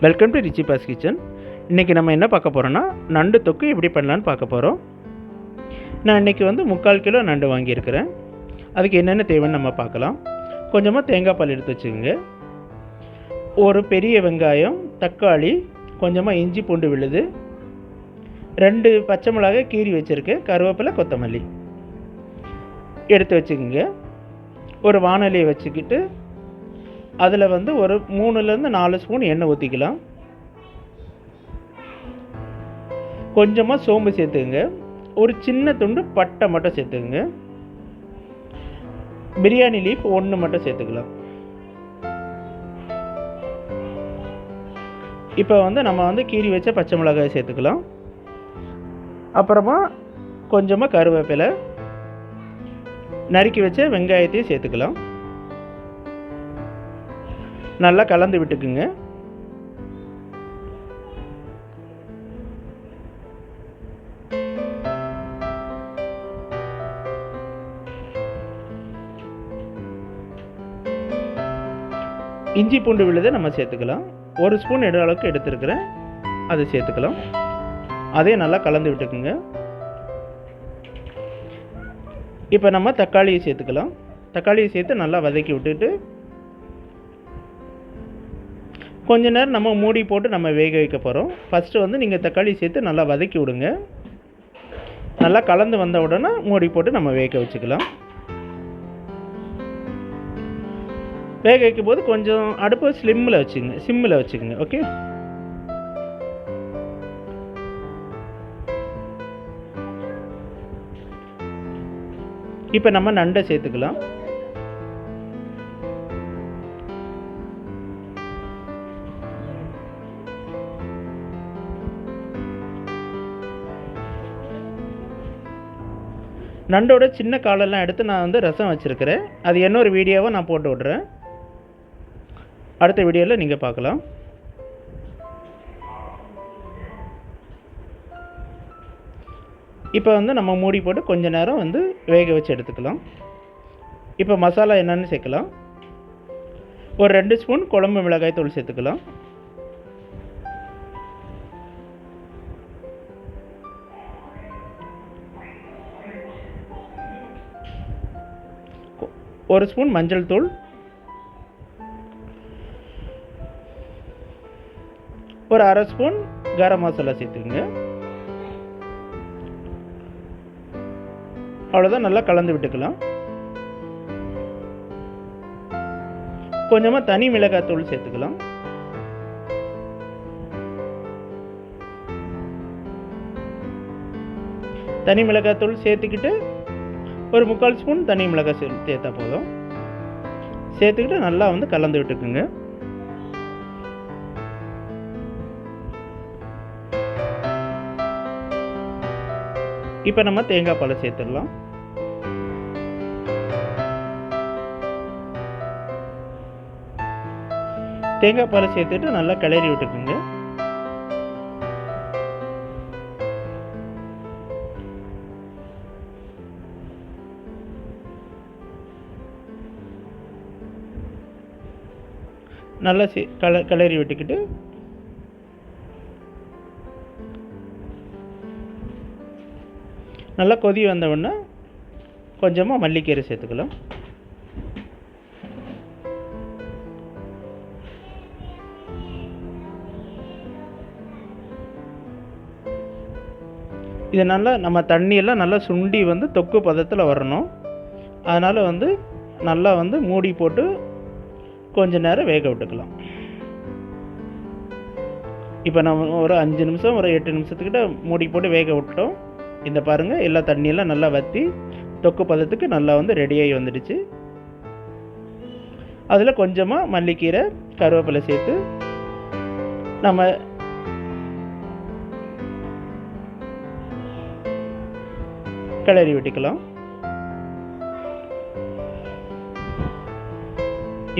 Welcome to Richie boss kitchen இன்றைக்கி நம்ம என்ன பார்க்க போகிறோன்னா நண்டு தொக்கு எப்படி பண்ணலான்னு பார்க்க போகிறோம் நான் இன்றைக்கி வந்து முக்கால் கிலோ நண்டு வாங்கியிருக்கிறேன். அதுக்கு என்னென்ன தேவைன்னு நம்ம பார்க்கலாம். கொஞ்சமாக தேங்காய் பால் எடுத்து வச்சுக்கோங்க. ஒரு பெரிய வெங்காயம் தக்காளி கொஞ்சமாக இஞ்சி பூண்டு விழுது. ரெண்டு பச்சை மிளகாய் கீறி வச்சுருக்கேன். கருவேப்பிலை கொத்தமல்லி. எடுத்து வச்சுக்கோங்க. ஒரு வானொலியை வச்சுக்கிட்டு அதில் வந்து ஒரு மூணுலேருந்து நாலு ஸ்பூன் எண்ணெய் ஊற்றிக்கலாம் கொஞ்சமாக சோம்பு சேர்த்துக்குங்க. ஒரு சின்ன துண்டு பட்டை மட்டும் சேர்த்துக்குங்க. பிரியாணி லீஃப் ஒன்று மட்டும் சேர்த்துக்கலாம். இப்போ வந்து நம்ம வந்து கீறி வச்ச பச்சை மிளகாய் சேர்த்துக்கலாம். அப்புறமா கொஞ்சமாக கருவேப்பிலை நறுக்கி வச்ச வெங்காயத்தையும் சேர்த்துக்கலாம். நல்லா கலந்து விட்டுக்குங்க. இஞ்சி பூண்டு விழுதை நம்ம சேர்த்துக்கலாம். ஒரு ஸ்பூன் எடு அளவுக்கு எடுத்துருக்கிறேன். அதை சேர்த்துக்கலாம். அதையும் நல்லா கலந்து விட்டுக்குங்க. இப்போ நம்ம தக்காளியை சேர்த்துக்கலாம். தக்காளியை சேர்த்து நல்லா வதக்கி விட்டுட்டு கொஞ்ச நேரம் நம்ம மூடி போட்டு நம்ம வேக வைக்க போகிறோம் ஃபஸ்ட்டு வந்து நீங்கள் தக்காளி சேர்த்து நல்லா வதக்கி விடுங்க. நல்லா கலந்து வந்த உடனே மூடி போட்டு நம்ம வேக வச்சுக்கலாம். வேக வைக்கும் போது கொஞ்சம் அடுப்பு ஸ்லிம்மில் வச்சுங்க சிம்மில் வச்சுக்கோங்க ஓகே இப்போ நம்ம நண்டை சேர்த்துக்கலாம். நண்டோட சின்ன காலெல்லாம் எடுத்து நான் வந்து ரசம் வச்சுருக்கிறேன். அது என்ன ஒரு வீடியோவை நான் போட்டு விட்றேன். அடுத்த வீடியோவில் நீங்கள் பார்க்கலாம். இப்போ வந்து நம்ம மூடி போட்டு கொஞ்ச நேரம் வந்து வேக வச்சு எடுத்துக்கலாம். இப்போ மசாலா என்னென்னு சேர்க்கலாம். ஒரு ரெண்டு ஸ்பூன் குழம்பு மிளகாய் தூள் சேர்த்துக்கலாம். ஒரு ஸ்பூன் மஞ்சள் தூள். ஒரு அரை ஸ்பூன் கரம் மசாலா சேர்த்துக்குங்க. அவ்வளோதான் நல்லா கலந்து விட்டுக்கலாம். கொஞ்சமாக தனி மிளகாய் தூள் சேர்த்துக்கலாம். தனி மிளகாய் தூள் சேர்த்துக்கிட்டு ஒரு முக்கால் ஸ்பூன் தனி மிளகாய் சேர்த்தா போதும். சேர்த்துக்கிட்டு நல்லா வந்து கலந்து விட்டுக்குங்க. இப்போ நம்ம தேங்காய் பாலை சேர்த்துடலாம். தேங்காய் பாலை சேர்த்துட்டு நல்லா கிளறி விட்டுக்குங்க. நல்லா சே கல கிளறி விட்டுக்கிட்டு நல்லா கொதி வந்தவுடனே கொஞ்சமாக மல்லிக்கீரை சேர்த்துக்கலாம். இது நல்லா நம்ம தண்ணியெல்லாம் நல்லா சுண்டி வந்து தொக்கு பதத்தில் வரணும். அதனால் வந்து நல்லா வந்து மூடி போட்டு கொஞ்ச நேரம் வேக விட்டுக்கலாம். இப்போ நம்ம ஒரு அஞ்சு நிமிஷம் ஒரு எட்டு நிமிஷத்துக்கிட்ட மூடி போட்டு வேக விட்டோம் இந்த பாருங்கள் எல்லா தண்ணியெல்லாம் நல்லா வற்றி தொக்கு பதத்துக்கு நல்லா வந்து ரெடியாகி வந்துடுச்சு. அதில் கொஞ்சமாக மல்லிக்கீரை கருவேப்பிலை சேர்த்து நம்ம கிளறி விட்டுக்கலாம்.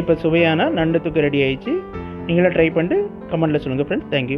இப்போ சுவையான நண்டு தூக்கு ரெடி ஆயிடுச்சு. நீங்களும் ட்ரை பண்ணிட்டு கமெண்ட்டில் சொல்லுங்கள் ஃப்ரெண்ட்ஸ் தேங்க்யூ